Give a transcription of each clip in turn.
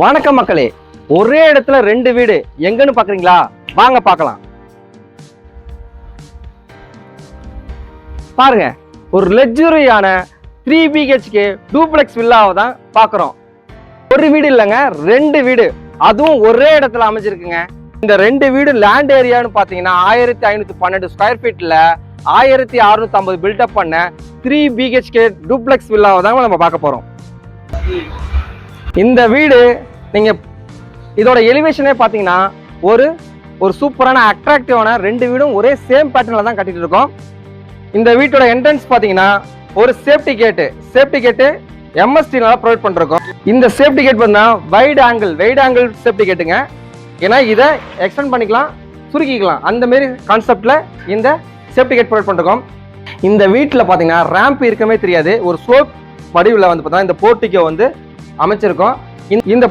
வணக்கம் மக்களே. ஒரே இடத்துல ரெண்டு வீடு. எங்கன்னு பாக்குறீங்களா? வாங்க பார்க்கலாம். பாருங்க ஒரு லெக்ஸுரியான த்ரீ பிஹெச்கே டூப்ளெக்ஸ் வில்லாவை தான் பார்க்குறோம் ஒரு வீடு இல்லைங்க ரெண்டு வீடு. அதுவும் ஒரே இடத்துல அமைஞ்சிருக்குங்க. இந்த ரெண்டு வீடு லேண்ட் ஏரியான்னு பார்த்தீங்கன்னா ஆயிரத்தி ஐநூற்றி பன்னெண்டு ஸ்கொயர் ஃபீட்டில் ஆயிரத்தி அறுநூத்தி ஐம்பது பில்டப் பண்ண த்ரீ பிஹெச்கே டூப்ளெக்ஸ் வில்லாவை தான் நம்ம பார்க்க போகிறோம் இந்த வீடு நீங்கள் இதோட எலிவேஷனே பார்த்தீங்கன்னா ஒரு ஒரு சூப்பரான அட்ராக்டிவான ரெண்டு வீடும் ஒரே சேம் பேட்டர்னில் தான் கட்டிட்டு இருக்கோம். இந்த வீட்டோட என்ட்ரன்ஸ் பார்த்தீங்கன்னா ஒரு சேஃப்டி கேட்டு சேஃப்டி கேட்டு எம்எஸ்டினால ப்ரொவைட் பண்ணிருக்கோம். இந்த சேஃப்டி கேட் பார்த்தீங்கன்னா wide angle wide angle safety கேட்டுங்க ஏன்னா இதை எக்ஸ்டெண்ட் பண்ணிக்கலாம் சுருக்கிக்கலாம். அந்த மாரி கான்செப்டில் இந்த சேஃப்டி கேட் ப்ரொவைட் பண்ணிருக்கோம். இந்த வீட்டில் பார்த்தீங்கன்னா ரேம்ப் இருக்கவே தெரியாது. ஒரு சோப் வடிவில் வந்து பார்த்தீங்கன்னா இந்த போர்ட்டிக்கோ வந்து அமைச்சிருக்கோம். இந்த- இந்த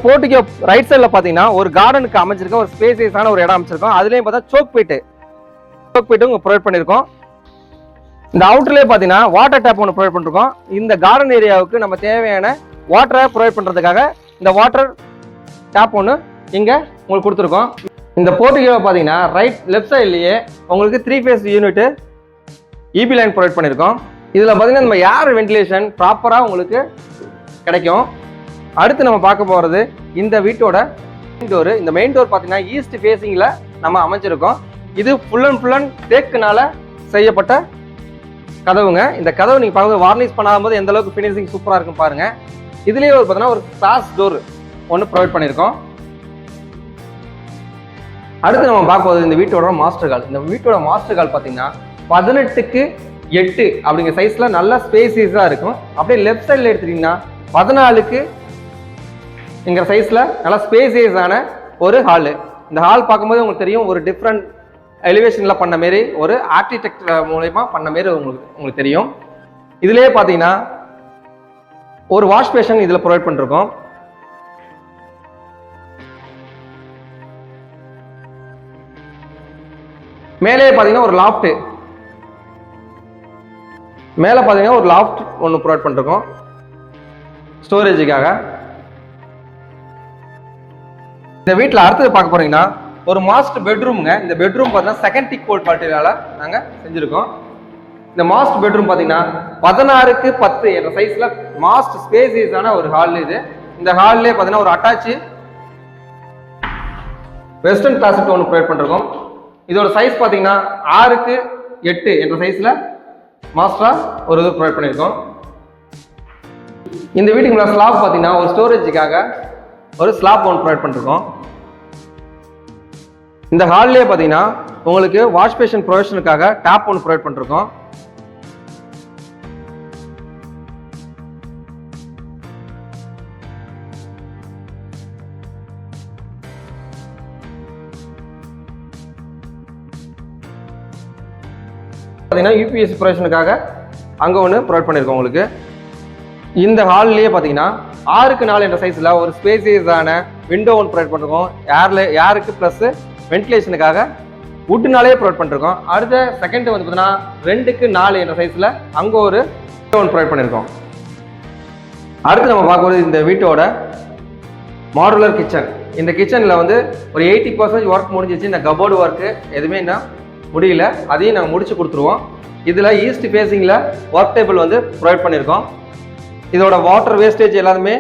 ரைட் சைடில் பார்த்தீங்கன்னா ஒரு கார்டனுக்கு அமைச்சிருக்கோம் ஒரு ஸ்பேசியஸான ஒரு இடம் அமைச்சிருக்கோம். அதுலேயும் பார்த்தா சோக் பீட்டு சோக் பீட்டும் ப்ரொவைட் பண்ணியிருக்கோம் இந்த அவுட்டர்லேயே பார்த்தீங்கன்னா வாட்டர் டேப் ஒன்று ப்ரொவைட் பண்ணிருக்கோம். இந்த கார்டன் ஏரியாவுக்கு நம்ம தேவையான வாட்டரை ப்ரொவைட் பண்ணுறதுக்காக இந்த வாட்டர் டேப் ஒன்று இங்கே உங்களுக்கு கொடுத்துருக்கோம். இந்த போர்ட்டிகோவை பார்த்தீங்கன்னா ரைட் லெஃப்ட் சைட்லேயே உங்களுக்கு three phase unit EB line provide பண்ணியிருக்கோம் இதில் பார்த்தீங்கன்னா நம்ம ஏர் வென்டிலேஷன் ப்ராப்பராக உங்களுக்கு கிடைக்கும். அடுத்து நம்ம பார்க்க போகிறது இந்த வீட்டோட மெயின் டோர் இந்த மெயின் டோர் பார்த்தீங்கன்னா ஈஸ்ட் ஃபேஸிங்கில் நம்ம அமைச்சிருக்கோம் இது ஃபுல் அண்ட் ஃபுல் அண்ட் தேக்குனால செய்யப்பட்ட கதவுங்க. இந்த கதவு நீங்கள் பார்க்கும்போது வார்னிஷ் பண்ணாத எந்த அளவுக்கு ஃபினிஷிங் சூப்பராக இருக்கும் பாருங்கள் இதுலேயே ஒரு பார்த்தீங்கன்னா ஒரு கிளாஸ் டோர் ஒன்று ப்ரொவைட் பண்ணியிருக்கோம். அடுத்து நம்ம பார்க்க போகிறது இந்த வீட்டோட மாஸ்டர் கால் இந்த வீட்டோட மாஸ்டர் கால் பார்த்தீங்கன்னா பதினெட்டுக்கு எட்டு அப்படிங்கிற சைஸில் நல்ல ஸ்பேசியஸாக இருக்கும். அப்படியே லெஃப்ட் சைடில் எடுத்துட்டிங்கன்னா பதினாலுக்கு எங்கள் சைஸில் நல்லா ஸ்பேசியஸான ஒரு ஹாலு இந்த ஹால் பார்க்கும்போது உங்களுக்கு தெரியும் ஒரு டிஃப்ரெண்ட் எலிவேஷனில் பண்ண மாரி ஒரு ஆர்கிடெக்ட் மூலயமா பண்ண மாரி உங்களுக்கு உங்களுக்கு தெரியும். இதுலேயே பார்த்தீங்கன்னா ஒரு வாஷ் பேஷன் இதில் ப்ரொவைட் பண்ணிருக்கோம். மேலே பார்த்தீங்கன்னா ஒரு லாஃப்ட் மேலே பார்த்தீங்கன்னா ஒரு லாஃப்ட் ஒன்று ப்ரொவைட் பண்ணிருக்கோம். ஸ்டோரேஜுக்காக இந்த வீட்டில் அடுத்தது பார்க்க போறீங்கன்னா ஒரு மாஸ்டர் பெட்ரூமுங்க இந்த பெட்ரூம் பார்த்தீங்கன்னா செகண்ட் டிக் கோல்ட் குவாலிட்டியால நாங்கள் செஞ்சுருக்கோம். இந்த மாஸ்டர் பெட்ரூம் பார்த்தீங்கன்னா பதினாறுக்கு பத்து என்ற சைஸில் மாஸ்ட் ஸ்பேசியஸான ஒரு ஹால் இது. இந்த ஹால்லே பார்த்தீங்கன்னா ஒரு அட்டாச்சு வெஸ்டர்ன் கிளாஸுக்கு ஒன்று ப்ரொவைட் பண்ணிருக்கோம். இதோட சைஸ் பார்த்தீங்கன்னா ஆறுக்கு எட்டு என்ற சைஸில் மாஸ்டராக ஒரு இது ப்ரொவைட் பண்ணியிருக்கோம் இந்த வீட்டுக்கு ஸ்லாப் பார்த்தீங்கன்னா ஒரு ஸ்டோரேஜுக்காக ஒரு ஸ்லாப் ஒன்று ப்ரொவைட் பண்ணிருக்கோம். இந்த ஹால்லேயே பார்த்தீங்கன்னா உங்களுக்கு வாஷ் பேஷன் ப்ரொவிஷனுக்காக டேப் ஒன்று ப்ரொவைட் பண்ணிருக்கோம். பார்த்தீங்கன்னா யூபிஎஸ்சி ப்ரொவிஷனுக்காக அங்கே ஒன்று ப்ரொவைட் பண்ணியிருக்கோம் உங்களுக்கு. இந்த ஹால்லேயே பார்த்தீங்கன்னா ஆறுக்கு நாலு என்ற சைஸில் ஒரு ஸ்பேசியஸான விண்டோ ஒன்று ப்ரொவைட் பண்ணிருக்கோம். ஏரில் ஏருக்கு ப்ளஸ் வென்டிலேஷனுக்காக வுட்டுனாலே ப்ரொவைட் பண்ணிருக்கோம். அடுத்த செகண்ட் வந்து பார்த்தீங்கன்னா ரெண்டுக்கு நாலு என்ற சைஸில் அங்கே ஒரு விண்டோ ஒன்று ப்ரொவைட் பண்ணியிருக்கோம் அடுத்து நம்ம பார்க்கும்போது இந்த வீட்டோட மாடுலர் கிச்சன் இந்த கிச்சனில் வந்து ஒரு எயிட்டி பர்சன்டேஜ் ஒர்க் முடிஞ்சிச்சு. இந்த கபோர்டு ஒர்க்கு எதுவுமே இன்னும் முடியல. அதையும் நாங்கள் முடிச்சு கொடுத்துருவோம். இதில் ஈஸ்ட் ஃபேஸிங்கில் ஒர்க் டேபிள் வந்து ப்ரொவைட் பண்ணியிருக்கோம் இதோட வாட்டர் வேஸ்டேஜ் எல்லாமே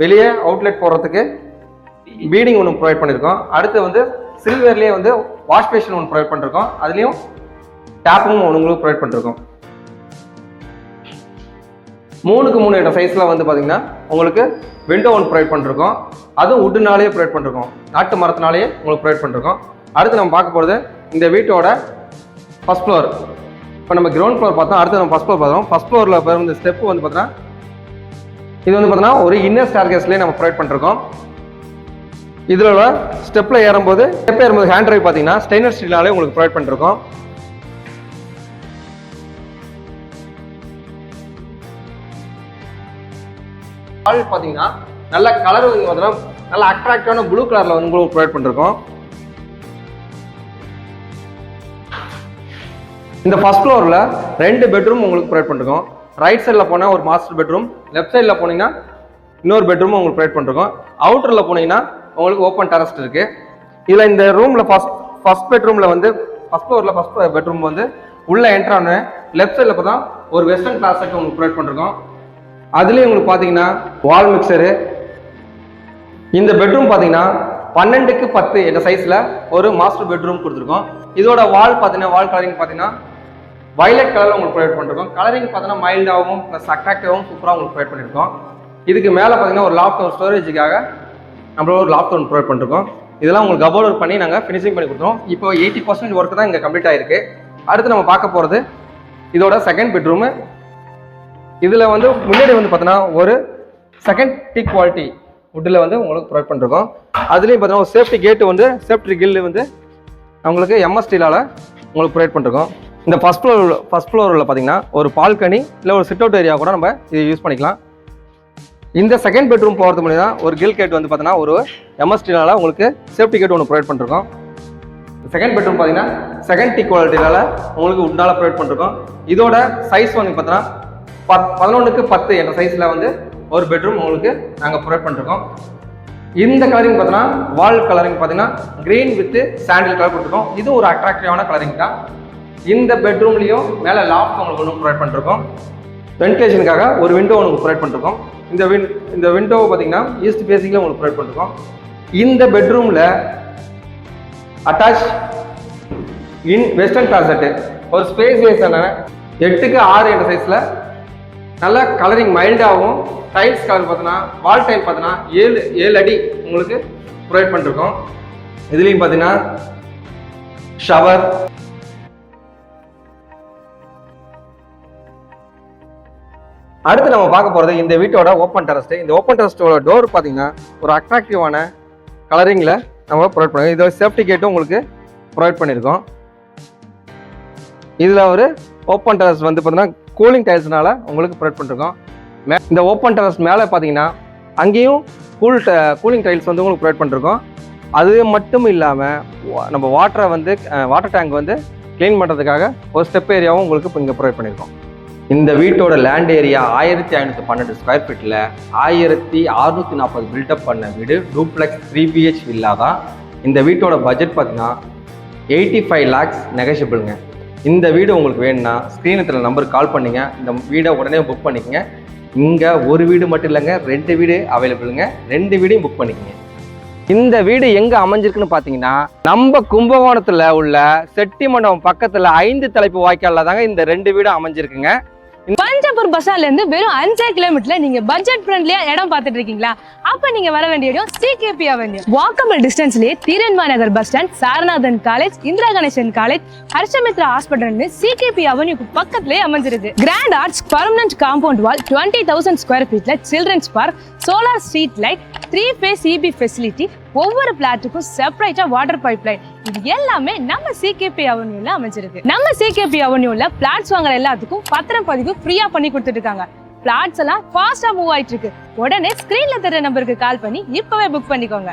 வெளியே அவுட்லெட் போகிறதுக்கு பீடிங் ஒன்று ப்ரொவைட் பண்ணியிருக்கோம் அடுத்து வந்து சில்வர்லேயே வந்து வாஷ் பேஷன் ஒன்று ப்ரொவைட் பண்ணிருக்கோம். அதுலேயும் டேப்பும் ஒன்று உங்களுக்கு ப்ரொவைட் பண்ணிருக்கோம். மூணுக்கு மூணு என்ற சைஸில் வந்து பார்த்தீங்கன்னா உங்களுக்கு விண்டோ ஒன்று ப்ரொவைட் பண்ணிருக்கோம். அதுவும் உட்டுனாலேயே ப்ரொவைட் பண்ணிருக்கோம். நாட்டு மரத்தினாலேயே உங்களுக்கு ப்ரொவைட் பண்ணிருக்கோம். அடுத்து நம்ம பார்க்க போகிறது இந்த வீட்டோட ஃபஸ்ட் ஃப்ளோர் இப்போ நம்ம கிரவுண்ட் ஃப்ளோர் பார்த்தோம். அடுத்து நம்ம ஃபஸ்ட் ஃப்ளோர் பார்த்தோம் ஃபஸ்ட் ஃப்ளோரில் இந்த ஸ்டெப் வந்து பார்த்தீங்கன்னா இது வந்து பார்த்தீங்கன்னா ஒரு இன்னர் ஸ்டார்கேஸ்லேயே நம்ம ப்ரொவைட் பண்ணிருக்கோம். இதில் உள்ள ஸ்டெப்பில் ஏறும்போது ஸ்டெப் ஏறும்போது ஹேண்ட் ட்ரைவ் பார்த்தீங்கன்னா ஸ்டெயின்லெஸ் ஸ்டீலாலே உங்களுக்கு ப்ரொவைட் பண்ணிருக்கோம். ஹால் பார்த்தீங்கன்னா நல்ல கலர் வந்து பார்த்தீங்கன்னா நல்ல அட்ராக்டிவான ப்ளூ கலரில் வந்து உங்களுக்கு ப்ரொவைட் பண்ணிருக்கோம். இந்த ஃபஸ்ட் ஃப்ளோரில் ரெண்டு பெட்ரூம் உங்களுக்கு ப்ரொவைட் பண்ணிருக்கோம். ரைட் சைடில் போனால் ஒரு மாஸ்டர் பெட்ரூம் லெஃப்ட் சைடில் போனீங்கன்னா இன்னொரு பெட்ரூமும் உங்களுக்கு ப்ரொவைட் பண்ணிருக்கோம். அவுட்டரில் போனீங்கன்னா உங்களுக்கு ஓப்பன் டெரஸ்ட் இருக்குது இதில் இந்த ரூமில் ஃபஸ்ட் ஃபர்ஸ்ட் பெட்ரூமில் வந்து ஃபஸ்ட் ஃப்ளோரில் ஃபஸ்ட் பெட்ரூம் வந்து உள்ளே என்ட்ரானு லெஃப்ட் சைடில் இப்போ தான் ஒரு வெஸ்டர்ன் கிளாஸுக்கு உங்களுக்கு ப்ரொவைட் பண்ணிருக்கோம். அதுலேயும் உங்களுக்கு பார்த்தீங்கன்னா வால் மிக்சரு இந்த பெட்ரூம் பார்த்தீங்கன்னா பன்னெண்டுக்கு பத்து என்ற சைஸில் ஒரு மாஸ்டர் பெட்ரூம் கொடுத்துருக்கோம். இதோட வால் பார்த்தீங்கன்னா வால் கலரிங் பார்த்தீங்கன்னா வயலட் கலரில் உங்களுக்கு ப்ரொவைட் பண்ணிருக்கோம். கலரிங் பார்த்தீங்கன்னா மைல்டாகவும் ப்ளஸ் அட்ராக்டிவாகவும் சூப்பராக உங்களுக்கு ப்ரொவைட் பண்ணியிருக்கோம் இதுக்கு மேலே பார்த்தீங்கன்னா ஒரு லாப்டவுன் ஸ்டோரேஜுக்காக நம்மளோட ஒரு லாப்டவுன் ஒன்று ப்ரொவைட் பண்ணிருக்கோம். இதெல்லாம் உங்களுக்கு கபோர்ட் ஒர்க் பண்ணி நாங்கள் ஃபினிஷிங் பண்ணி கொடுத்துருவோம். இப்போ எயிட்டி பர்சன்ட் ஒர்க் தான் இங்கே கம்ப்ளீட் ஆயிருக்கு. அடுத்து நம்ம பார்க்க போகிறது இதோட செகண்ட் பெட்ரூமு இதில் வந்து முன்னாடி வந்து பார்த்தீங்கன்னா ஒரு செகண்ட் டீ குவாலிட்டி வுட்டில் வந்து உங்களுக்கு ப்ரொவைட் பண்ணிருக்கோம். அதுலேயும் பார்த்தீங்கன்னா ஒரு சேஃப்டி கேட்டு வந்து சேஃப்டி கில்லு வந்து உங்களுக்கு எம்எஸ்டிலால் உங்களுக்கு ப்ரொவைட் பண்ணிருக்கோம். இந்த ஃபஸ்ட் ஃப்ளோர் ஃபஸ்ட் ஃப்ளோரில் பார்த்தீங்கன்னா ஒரு பால்கனி இல்லை ஒரு சிட் அவுட் ஏரியா கூட நம்ம இதை யூஸ் பண்ணிக்கலாம். இந்த செகண்ட் பெட்ரூம் போகிறது முன்னாடி தான் ஒரு கில் கேட் வந்து பார்த்தீங்கன்னா ஒரு எம்எஸ்டினால உங்களுக்கு சேஃப்டி கேட் ஒன்று ப்ரொவைட் பண்ணிருக்கோம். செகண்ட் பெட்ரூம் பார்த்தீங்கன்னா செகண்ட் டி குவாலிட்டினால உங்களுக்கு உண்டால் ப்ரொவைட் பண்ணிருக்கோம். இதோட சைஸ் வந்து பார்த்தீங்கன்னா பத் பதினொன்றுக்கு பத்து என்ற சைஸில் வந்து ஒரு பெட்ரூம் உங்களுக்கு நாங்கள் ப்ரொவைட் பண்ணிருக்கோம். இந்த கலரிங் பார்த்தீங்கன்னா வால் கலரிங் பார்த்தீங்கன்னா க்ரீன் வித் சாண்டில் கலர் கொடுத்துருக்கோம். இது ஒரு அட்ராக்டிவான கலரிங் தான். இந்த பெட்ரூம்லேயும் மேலே லாஃப்ட் உங்களுக்கு ஒன்று ப்ரொவைட் பண்ணிருக்கோம். வென்டிலேஷனுக்காக ஒரு விண்டோ உங்களுக்கு ப்ரொவைட் பண்ணிருக்கோம். இந்த வின் இந்த விண்டோவை பார்த்தீங்கன்னா ஈஸ்ட் ஃபேஸிங்கில் உங்களுக்கு ப்ரொவைட் பண்ணிருக்கோம். இந்த பெட்ரூமில் அட்டாச் இன் வெஸ்டர்ன் கிளாசெட்டு ஒரு ஸ்பேஸ் வேஸான எட்டுக்கு ஆறு என்ற சைஸில் நல்ல கலரிங் மைல்டாகவும் டைல்ஸ் கலர் பார்த்தீங்கன்னா வால் டைல் பார்த்தீங்கன்னா ஏழு ஏழு அடி உங்களுக்கு ப்ரொவைட் பண்ணிருக்கோம். இதுலேயும் பார்த்தீங்கன்னா ஷவர் அடுத்து நம்ம பார்க்க போகிறது இந்த வீட்டோட ஓப்பன் டெரஸ்ட்டு இந்த ஓப்பன் டெரஸ்ட்டோட டோர் பார்த்தீங்கன்னா ஒரு அட்ராக்டிவான கலரிங்கில் நம்ம ப்ரொவைட் பண்ணுவோம் இதோட சேஃப்டி கேட்டும் உங்களுக்கு ப்ரொவைட் பண்ணியிருக்கோம் இதில் ஒரு ஓப்பன் டெரஸ் வந்து பார்த்தீங்கன்னா கூலிங் டைல்ஸ்னால உங்களுக்கு ப்ரொவைட் பண்ணிருக்கோம். மே இந்த ஓப்பன் டெரஸ் மேலே பார்த்தீங்கன்னா அங்கேயும் கூல் கூலிங் டைல்ஸ் வந்து உங்களுக்கு ப்ரொவைட் பண்ணிருக்கோம். அது மட்டும் இல்லாமல் நம்ம வாட்டரை வந்து வாட்டர் டேங்க் வந்து க்ளீன் பண்ணுறதுக்காக ஒரு ஸ்டெப் ஏரியாவும் உங்களுக்கு இப்போ இங்கே ப்ரொவைட் பண்ணியிருக்கோம் இந்த வீட்டோட லேண்ட் ஏரியா ஆயிரத்தி ஐநூற்றி பன்னெண்டு ஸ்கொயர் ஃபீட்டில் ஆயிரத்தி அறுநூற்றி நாற்பது பில்டப் பண்ண வீடு டூப்ளெக்ஸ் த்ரீ பிஹெச் வில்லா தான் இந்த வீட்டோட பட்ஜெட் பார்த்தீங்கன்னா எயிட்டி ஃபைவ் லேக்ஸ் நெகஷியபிளுங்க இந்த வீடு உங்களுக்கு வேணும்னா ஸ்க்ரீனத்தில் நம்பருக்கு கால் பண்ணுங்க. இந்த வீடை உடனே புக் பண்ணிக்கங்க. இங்கே ஒரு வீடு மட்டும் இல்லைங்க ரெண்டு வீடு அவைலபிளுங்க ரெண்டு வீடையும் புக் பண்ணிக்கங்க. இந்த வீடு எங்க அமைஞ்சிருக்குன்னு பாத்தீங்கன்னா நம்ம கும்பகோணத்துல உள்ள செட்டி மண்டபம் பக்கத்துல ஐந்து தலைப்பு வாய்க்கால்ல தாங்க இந்த ரெண்டு வீடும் அமைஞ்சிருக்குங்க. பஞ்சாபூர் பஸ்ஸால இருந்து வெறும் அஞ்சே கிலோமீட்டர்ல நீங்க பட்ஜெட் ஃப்ரெண்ட்லியா இடம் பார்த்துட்டு இருக்கீங்களா? அப்ப நீங்க வர வேண்டிய இடம் சிகேபி அவென்யூ வாக்கபிள் டிஸ்டன்ஸ்லயே தீரன்மா நகர் bus stand Saranathan college Indira Ganesan college Harshamitra hospital CKP அவென்யூக்கு பக்கத்துலயே அமைஞ்சிருக்கு. Grand arts permanent compound wall twenty thousand square ஃபீட்ல children's park solar street light three phase EB facility ஒவ்வொரு பிளாட்டுக்கும் செப்பரேட்டா வாட்டர் பைப் லைன் இது எல்லாமே நம்ம சிகேபி அவென்யூல அமைஞ்சிருக்கு. நம்ம சிகேபி அவென்யூல பிளாட்ஸ் வாங்குற எல்லாத்துக்கும் பத்திரம் பதிவு ஃப்ரீயா பண்ணி கொடுத்துட்டு இருக்காங்க பிளாட்ஸ் எல்லாம் ஃபாஸ்டா மூவ் ஆயிட்டு இருக்கு. உடனே ஸ்கிரீன்ல தெரிய நம்பருக்கு கால் பண்ணி இப்பவே புக் பண்ணிக்கோங்க.